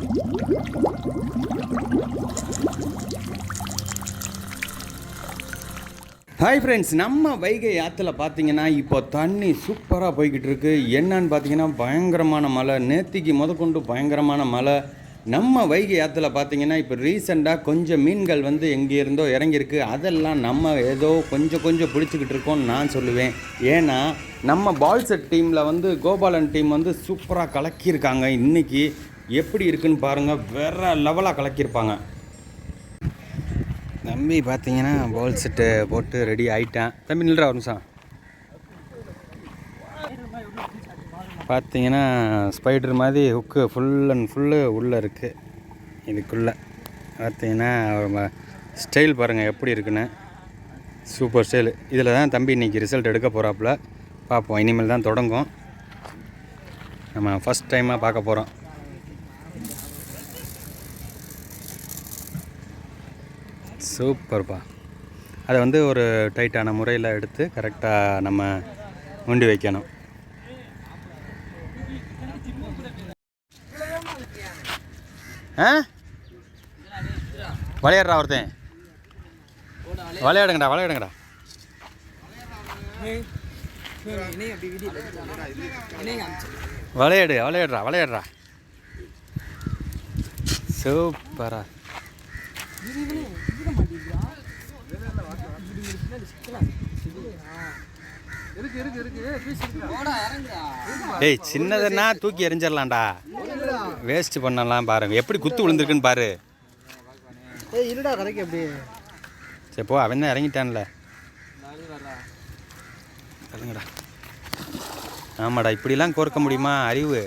Hi friends நம்ம வைகை ஆற்றுல பார்த்தீங்கன்னா இப்போ தண்ணி சூப்பராக போய்கிட்டு இருக்கு என்னன்னு பார்த்தீங்கன்னா பயங்கரமான மழை. நேத்திக்கு முதற்கொண்டு பயங்கரமான மழை. நம்ம வைகை ஆற்றுல பார்த்தீங்கன்னா இப்போ ரீசெண்டாக கொஞ்சம் மீன்கள் வந்து எங்கே இருந்தோ இறங்கியிருக்கு. அதெல்லாம் நம்ம ஏதோ கொஞ்சம் கொஞ்சம் பிடிச்சிக்கிட்டு இருக்கோம்னு நான் சொல்லுவேன். ஏன்னா நம்ம பால் செட் டீமில் வந்து கோபாலன் டீம் வந்து சூப்பராக கலக்கியிருக்காங்க இன்றைக்கி எப்படி இருக்குன்னு பாருங்கள் வேறு லெவலாக கலக்கியிருப்பாங்க. தம்பி பார்த்தீங்கன்னா பவுல் செட்டு போட்டு ரெடி ஆகிட்டேன் தம்பி நில்ற ஒரு நிமிஷம். பார்த்தீங்கன்னா ஸ்பைடர் மாதிரி ஹுக்கு ஃபுல் அண்ட் ஃபுல்லு உள்ளே இருக்குது இதுக்குள்ளே. பார்த்தீங்கன்னா ஸ்டைல் பாருங்கள் எப்படி இருக்குன்னு. சூப்பர் ஸ்டைல் இதில் தான் தம்பி இன்றைக்கி ரிசல்ட் எடுக்க போகிறாப்புல பார்ப்போம் இனிமேல் தான் தொடங்கும். நம்ம ஃபஸ்ட் டைமாக பார்க்க போகிறோம் சூப்பர்ப்பா. அதை வந்து ஒரு டைட்டான முறையில் எடுத்து கரெக்டாக நம்ம உண்டி வைக்கணும். ஆ? விளையாடுறா ஒருத்தன். விளையாடுங்கடா விளையாடுங்கடா. விளையாடு விளையாடுறா விளையாடுறா. சூப்பரா. டேய் சின்னதுன்னா தூக்கி எறிஞ்சிடலாம்டா. வேஸ்ட் பண்ணலாம் பாருங்க எப்படி குத்து விழுந்திருக்குன்னு பாரு. இருடா கரைக்கு எப்படி சரி போ. அவன் தான் இறங்கிட்டான்ல. ஆமாடா இப்படிலாம் கோர்க்க முடியுமா? அறிவு.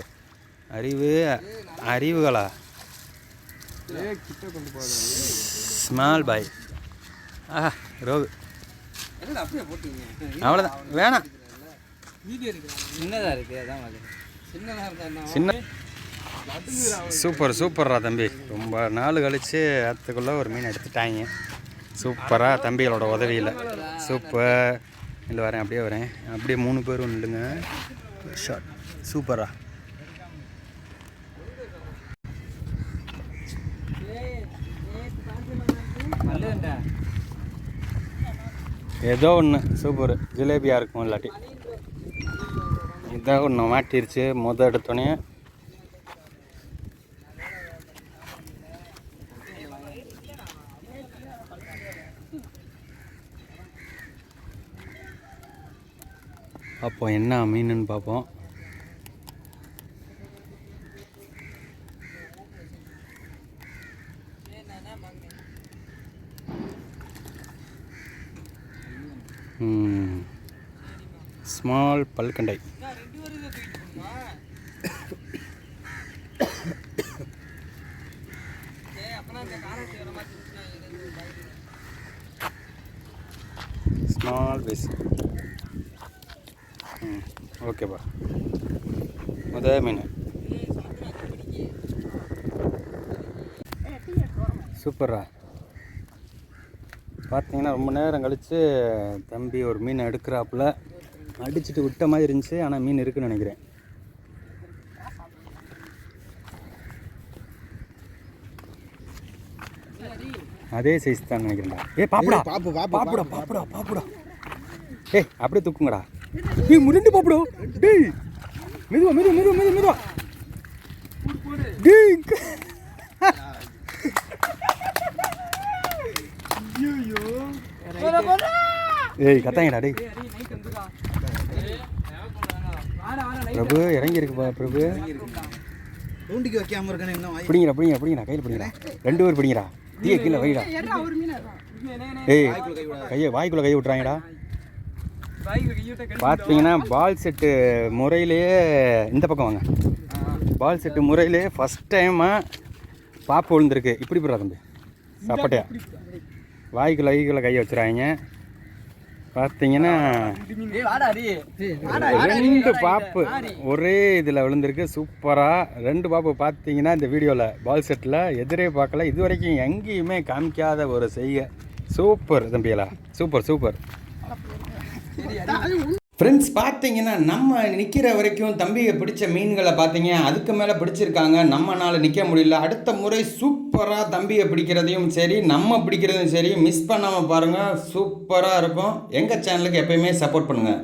அறிவு அறிவுகளா? Small boy. ஆஹா ரோகு. அவ்வளோதான் வேணாம். சின்னதா இருக்கு அதான் சின்ன சூப்பர் சூப்பர்ரா தம்பி. ரொம்ப நாள் கழித்து ஆற்றுக்குள்ளே ஒரு மீன் எடுத்துட்டாங்க. சூப்பராக தம்பிகளோட உதவியில். சூப்பர். இல்லை வரேன் அப்படியே வரேன். அப்படியே மூணு பேரும் நில்லுங்க. ஷார்ட் சூப்பரா ஏதோ ஒன்று சூப்பர். ஜிலேபியாக இருக்கும் இல்லாட்டி. இதான் ஒன்று மாட்டிருச்சு. முத எடுத்தோடனே அப்போ என்ன மீனுன்னு பார்ப்போம் ஸ்மால் பல்கண்டை. ஸ்மால் பீஸ் ம் ஓகேப்பா முத மீன். சூப்பரா பார்த்தீங்கன்னா ரொம்ப நேரம் கழித்து தம்பி ஒரு மீன் எடுக்கிறாப்புல. அடிச்சுட்டு விட்ட மாதிரி இருந்துச்சு ஆனால் மீன் இருக்குன்னு நினைக்கிறேன். அதே சைஸ் தான் நினைக்கிறேன்டா. ஏ பாப்புடா. பாப்பு, பாப்பு, பாப்புடா பாப்புடா பாப்புடா. ஏய் அப்படியே தூக்குங்கடா. ஏய் முரண்டு பாப்புடா டேய். மெதுவா மெதுவா மெதுவா மெதுவா மெதுவா டேய் ஏய் கத்தாங்கடா டேய். பிரபு இறங்கி இருக்குப்பா பிரபு. தூண்டிக்கு வைக்காம இருக்கணும் என்ன வாய். பிடிங்கடா பிடிங்க பிடிங்கடா கையில் பிடிங்கடா. ரெண்டு பேர் பிடிங்கடா. தீய கீழே வைடா. ஏய் கையை வாய்க்குள்ள கை விட்றாங்கடா பார்த்தீங்கன்னா பால் செட்டு முறையிலேயே இந்த பக்கம் வாங்க. பால் செட்டு முறையிலேயே ஃபஸ்ட் டைமாக பாப்பு விழுந்திருக்கு. இப்படி போடுறா தம்பி. சப்பட்டையா? வாய்க்குள்ள கைக்குள்ள கையை வச்சுறாங்க. பார்த்தீங்கன்னா ரெண்டு பாப்பு. ஒரே இதில் விழுந்திருக்கு. சூப்பராக ரெண்டு பாப்பு பார்த்தீங்கன்னா இந்த வீடியோவில் பால் செட்டில் எதிரே பார்க்கல. இது வரைக்கும் எங்கேயுமே காமிக்காத ஒரு செய்ய சூப்பர் தம்பிகளா. Super super. ஃப்ரெண்ட்ஸ் பார்த்தீங்கன்னா நம்ம நிற்கிற வரைக்கும் தம்பியை பிடிச்ச மீன்களை பார்த்தீங்க அதுக்கு மேலே பிடிச்சிருக்காங்க நம்மனால் நிற்க முடியல. அடுத்த முறை சூப்பராக தம்பியை பிடிக்கிறதையும் சரி நம்ம பிடிக்கிறதையும் சரி மிஸ் பண்ணாமல் பாருங்கள் சூப்பராக இருக்கும். எங்கள் சேனலுக்கு எப்பயுமே சப்போர்ட் பண்ணுங்கள்